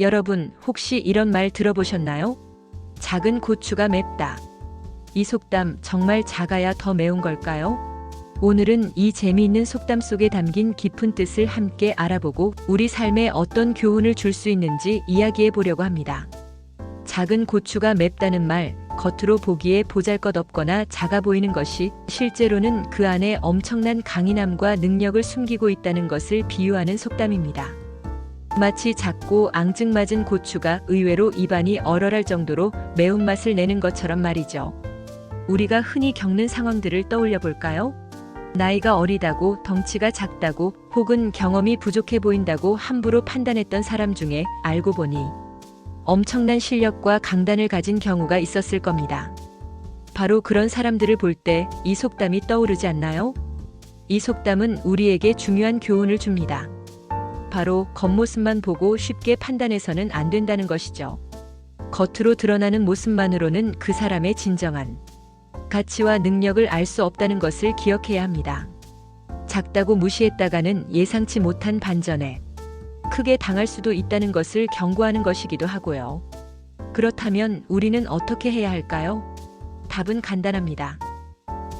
여러분, 혹시 이런 말 들어보셨나요? 작은 고추가 맵다. 이 속담 정말 작아야 더 매운 걸까요? 오늘은 이 재미있는 속담 속에 담긴 깊은 뜻을 함께 알아보고 우리 삶에 어떤 교훈을 줄 수 있는지 이야기해 보려고 합니다. 작은 고추가 맵다는 말, 겉으로 보기에 보잘것 없거나 작아 보이는 것이 실제로는 그 안에 엄청난 강인함과 능력을 숨기고 있다는 것을 비유하는 속담입니다. 마치 작고 앙증맞은 고추가 의외로 입안이 얼얼할 정도로 매운맛을 내는 것처럼 말이죠. 우리가 흔히 겪는 상황들을 떠올려 볼까요? 나이가 어리다고 덩치가 작다고 혹은 경험이 부족해 보인다고 함부로 판단했던 사람 중에 알고 보니 엄청난 실력과 강단을 가진 경우가 있었을 겁니다. 바로 그런 사람들을 볼 때 이 속담이 떠오르지 않나요? 이 속담은 우리에게 중요한 교훈을 줍니다. 바로 겉모습만 보고 쉽게 판단해서는 안 된다는 것이죠. 겉으로 드러나는 모습만으로는 그 사람의 진정한 가치와 능력을 알 수 없다는 것을 기억해야 합니다. 작다고 무시했다가는 예상치 못한 반전에 크게 당할 수도 있다는 것을 경고하는 것이기도 하고요. 그렇다면 우리는 어떻게 해야 할까요? 답은 간단합니다.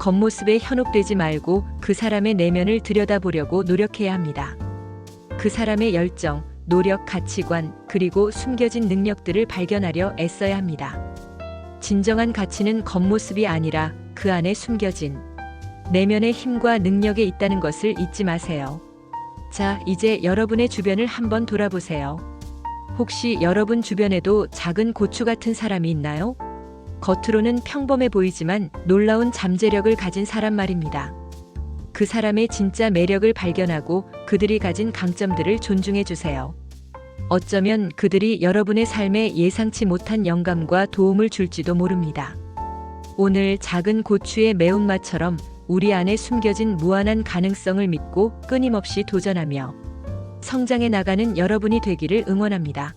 겉모습에 현혹되지 말고 그 사람의 내면을 들여다보려고 노력해야 합니다. 그 사람의 열정, 노력, 가치관, 그리고 숨겨진 능력들을 발견하려 애써야 합니다. 진정한 가치는 겉모습이 아니라 그 안에 숨겨진 내면의 힘과 능력에 있다는 것을 잊지 마세요. 자, 이제 여러분의 주변을 한번 돌아보세요. 혹시 여러분 주변에도 작은 고추 같은 사람이 있나요? 겉으로는 평범해 보이지만 놀라운 잠재력을 가진 사람 말입니다. 그 사람의 진짜 매력을 발견하고 그들이 가진 강점들을 존중해 주세요. 어쩌면 그들이 여러분의 삶에 예상치 못한 영감과 도움을 줄지도 모릅니다. 오늘 작은 고추의 매운맛처럼 우리 안에 숨겨진 무한한 가능성을 믿고 끊임없이 도전하며 성장해 나가는 여러분이 되기를 응원합니다.